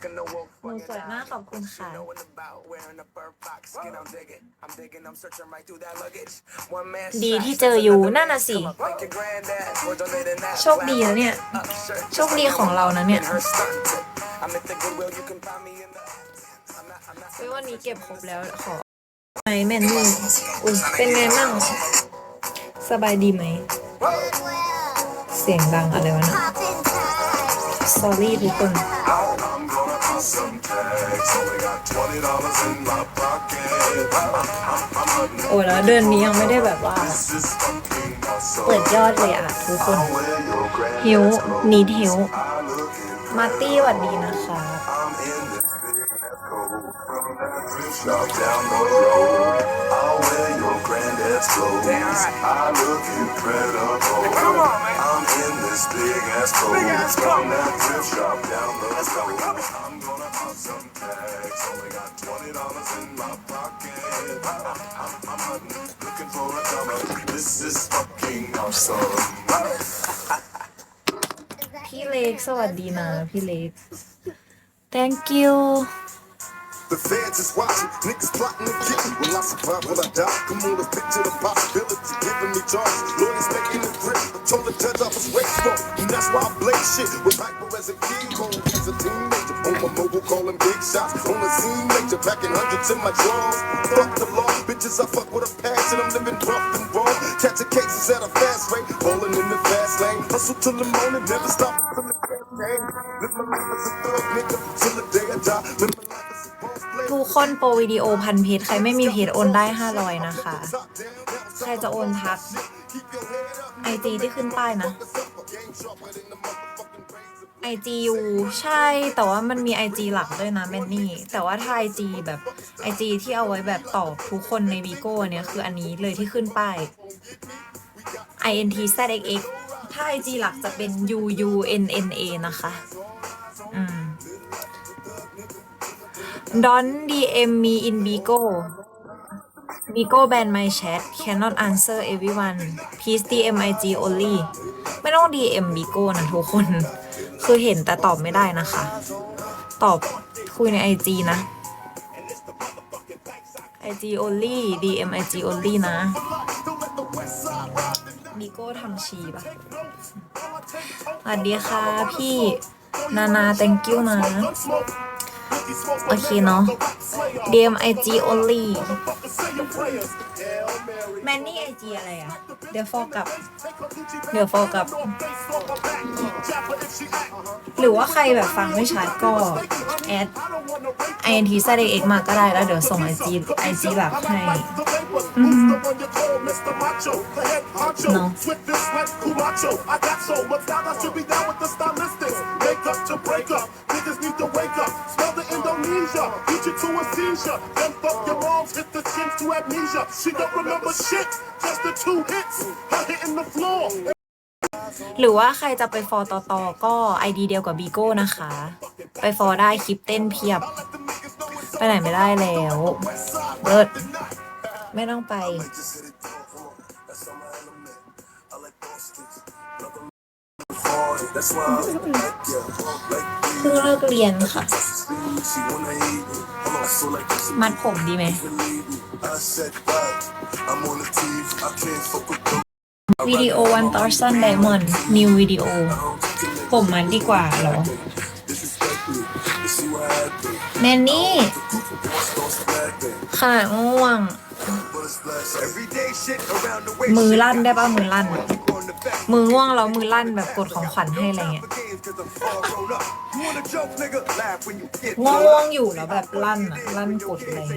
มสวยมากขอคุณค่ะ ดีที่เจออยู่นั่นน่ะสิ โชคดีแล้วเนี่ย โชคดีของเรานะเนี่ยวันนี้เก็บครบแล้วขอไหมแมนนี่อุ้ยเป็นไงมั่ง สบายดีไหม เสียงดังอะไรวะนะ sorry ทุกคนโอ้แล้วเดือนนี้ยังไม่ได้แบบว่า เปิดยอดเลยอ่ะทุกคนหิวนีดหิวมาตี้หวัดดีนะคะ granddad's clothes. I look incredible. Come on, man. I'm in this big ass coat from that thrift shop down the road. I'm gonna pop some tags. Only got twenty dollars in my pocket. I'm, I'm looking for a dollar. This is fucking awesome. พี่เล็กสวัสดีนะพี่เล็ก thank you the feds is watching, niggas plotting to get me. Will I survive? Will I die? Come on, let's picture the possibility. Giving me charges, is making the grip. I told the judge I was wasteful, and that's why I blaze shit. Was hyper as a kid, cold as a teenager. On my mobile, calling big shots. On the scene, major, packing hundreds in my drawers. Fuck the law, bitches, I fuck with a passion. I'm living rough and raw. Catching cases at a fast rate, rolling in the fast lane. Hustle till the morning, never stop. Till the campaign. Live my life as a thug, nigga, till the day I die. คนโปรวิดีโอ พันเพจใครไม่มีเพจโอนได้ 500 นะคะ ใครจะโอนทักไอจีที่ขึ้นป้ายนะไอจียูใช่ แต่ว่ามันมีไอจีหลักด้วยนะแมนนี่แต่ว่าถ้าไอจีแบบไอจีที่เอาไว้แบบตอบทุกคนในวีโก้เนี่ยคืออันนี้เลยที่ขึ้นป้าย int z x x ถ้าไอจีหลักจะเป็น u u n n a นะคะอืมดอนดีเอ็มมีอินบีโก้บีโก้แบนไมชแชทตอันเซอร์เอวิวันพีซดีเอ็มไอจีโอลี่ไม่ต้องดีเอ็มบีโก้นะทุกคน คือเห็นแต่ตอบไม่ได้นะคะ ตอบคุยในไอจีนะไออจีีโล่ดีเอ็มไอจีโอลี่นะบีโก้ทำชีปะสวัสดีค่ะพี่นานาแตงกิ้วมนะโอเคเนาะ DM IG only แมนนี่ไอจีอะไรอ่ะ เดี๋ยวฟอกับเดี๋ยวฟอกับ หรือว่าใครแบบฟังไม่ชัดก็ แอดไอเอ็นทีซาเเอ็กมาก็ได้แล้ว เดี๋ยวส่งไอจีไอจีแบบให้เน o h h i s just the two hits n hitting the floor หรือว่าใครจะไปฟอต่อต่อก็ไอดีเดียวกับบีโก้นะคะ ไปฟอได้คลิปเต้นเพียบ ไปไหนไม่ได้แล้วเลิศไม่ต้องไปเพิ่งเลิกเรียนค่ะมัดผมดีไหมวิดีโอวันตอร์ซันไดมอนด์นิววิดีโอผมมันดีกว่าเหรอแมนนี่ขนาดง่วง มือลั่นได้ป่ะมือลั่น มือง่วงแล้วมือลั่นแบบกดของขวัญให้อะไรเงี้ยง่วงๆอยู่แล้วแบบลั่นอะลั่นกดเลย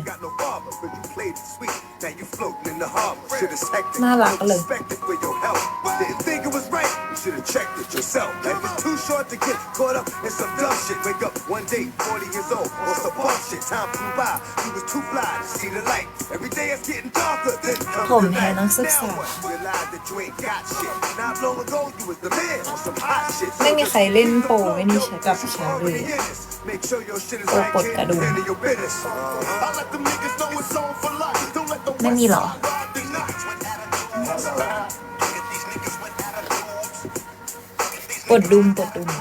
น่ารักเลย should have checked it yourself. Life is too short to get caught up in some dumb shit. Wake up one day, 40 years old, or some bullshit. Time flew by, you was too fly to see the light. Every day it's getting darker, then comes the night. Now what? Realize that you ain't got shit. Not long ago, you was the man some hot shit. So เล่นโปไม่นี่ใช้กับฉชนเลยโปปลดกระดุมไม่มีหรอปลดดุมปลดดุม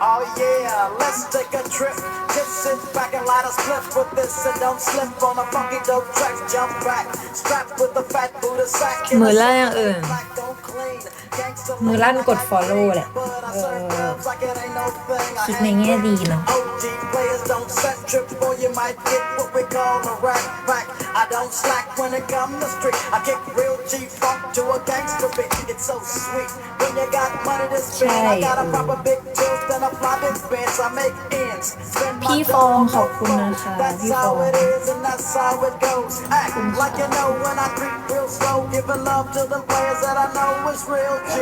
Oh yeah, let's take a trip. Just sit back and light a spliff with this and don't slip on a funky dope track. Jump back, strap with the fat Buddha sack. เหมือนอะไรอย่างอื่นมือลั่นกด follow แหละเออคิดในแง่ดีเนาะ players don't set trip or you might get what we call a rack back. I don't slack when it comes to street. I kick real G funk to a gangster beat. It's so sweet when you got money to spend. I got a proper big tilt and a flopping bins. I make ends. Spend my พี่ฟองขอบคุณนะคะ that's how it is and that's how it goes. Act like you know when I creep real slow, giving love to the players that I know is real G.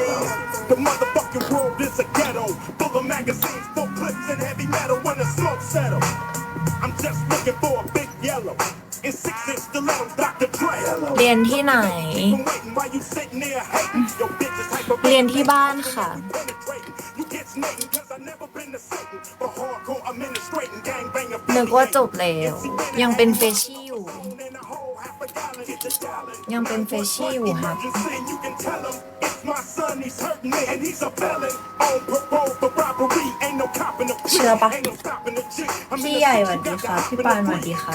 The motherfucking world is a ghetto full of magazines full guts and heavy metal when the smoke settles. I'm just looking for a big yellow. In six inch stilettos, Dr. Dre. เรียน e n w a i t w h i e you sitting there hating. Your bitch is hyper เรียนที่บ้านค่ะ penetrating. You get s n a k i cause I never been to Satan. But hardcore administrating gang banger. นึกว่าจบแล้ว ยังเป็นเฟชชี่อยู่ ยังเป็นเฟชชี่อยู่ครับเชื่อปะพี่ใหญ่สวัสดีค่ะพี่ปานสวัสดีค่ะ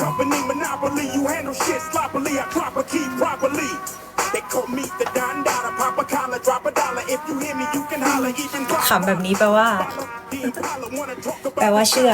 ขำแบบนี้แปลว่าแปลว่าเชื่อ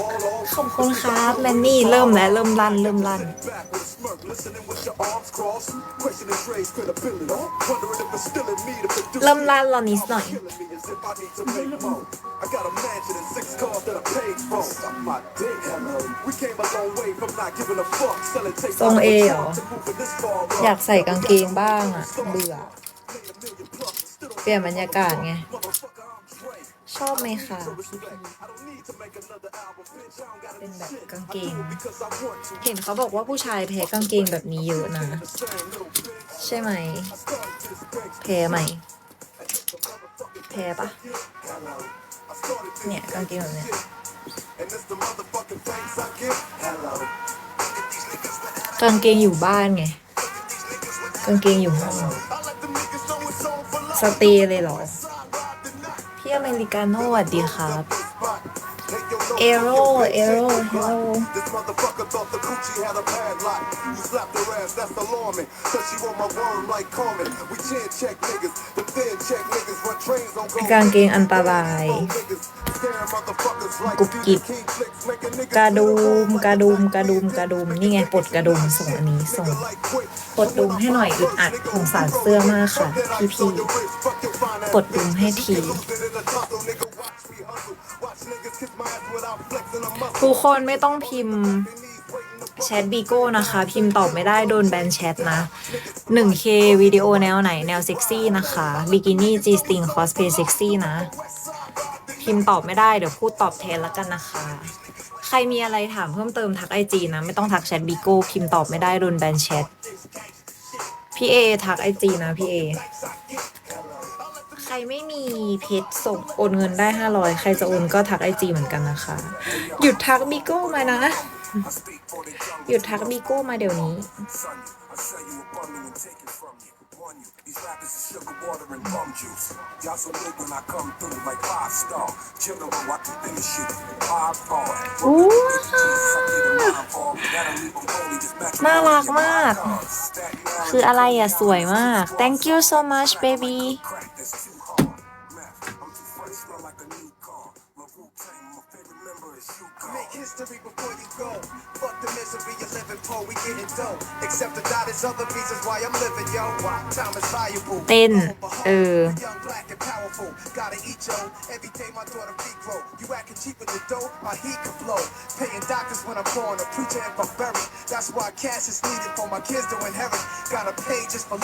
ขอบคุณครับแมนนี่เริ่มแล้ว เริ่มรันเริ่มรันเริ่มรันลอนิสหน่อยตรงเอเหรออยากใส่กางเกงบ้างอะเบื่อเปลี่ยนบรรยากาศไงชอบไหมคะเป็นแบบกางเกง เห็นเขาบอกว่าผู้ชายแพ้กางเกงแบบนี้เยอะนะ ใช่ไหม แพ้ไหม แพ้ปะเนี่ยกางเกงแบบนี้กางเกงอยู่บ้านไง กางเกงอยู่ห้องสเตย์เลยเหรอเมริกาโน่สวัสดีครับเอโร่เอโร่กางเกงอันตรายกุบกิบกระดุม กระดุม กระดุม กระดุม นี่ไง ปลดกระดุมส่งอันนี้ ส่ง ปลดดุมให้หน่อยอึดอัดผงสารเสื้อมากค่ะ พี่ๆ ปลดดุมให้ทีทุกคนไม่ต้องพิมพ์แชทบีโก้นะคะ พิมพ์ตอบไม่ได้โดนแบนแชทนะ 1K วิดีโอแนวไหนแนวเซ็กซี่นะคะบิกินี่จีสติงคอสเพย์เซ็กซี่นะ พิมพ์ตอบไม่ได้เดี๋ยวพูดตอบแทนแล้วกันนะคะ ใครมีอะไรถาม เพิ่มเติมทักไอจีนะ ไม่ต้องทักแชทบีโก้พิมพ์ตอบไม่ได้โดนแบนแชท พี่เอทักไอจีนะพี่เอใครไม่มีเพชรส่งโอนเงินได้ห้าร้อยใครจะโอนก็ทักไอจีเหมือนกันนะคะ หยุดทักบิโก้มานะ หยุดทักบิโก้มาเดี๋ยวนี้น่าลักมาก คืออะไรอ่ะ สวยมาก thank you so much baby before we get it done. Except the doubt is other pieces why I'm living, yo. Why Time is valuable. เต้นเออ Young, black, and powerful. Gotta eat, yo. Every day my daughter feet grow. You acting cheap with the dough, my heat can flow. Paying doctors when I'm born, a preacher if I'm buried. That's why cash is needed for my kids to inherit. Got to pay just for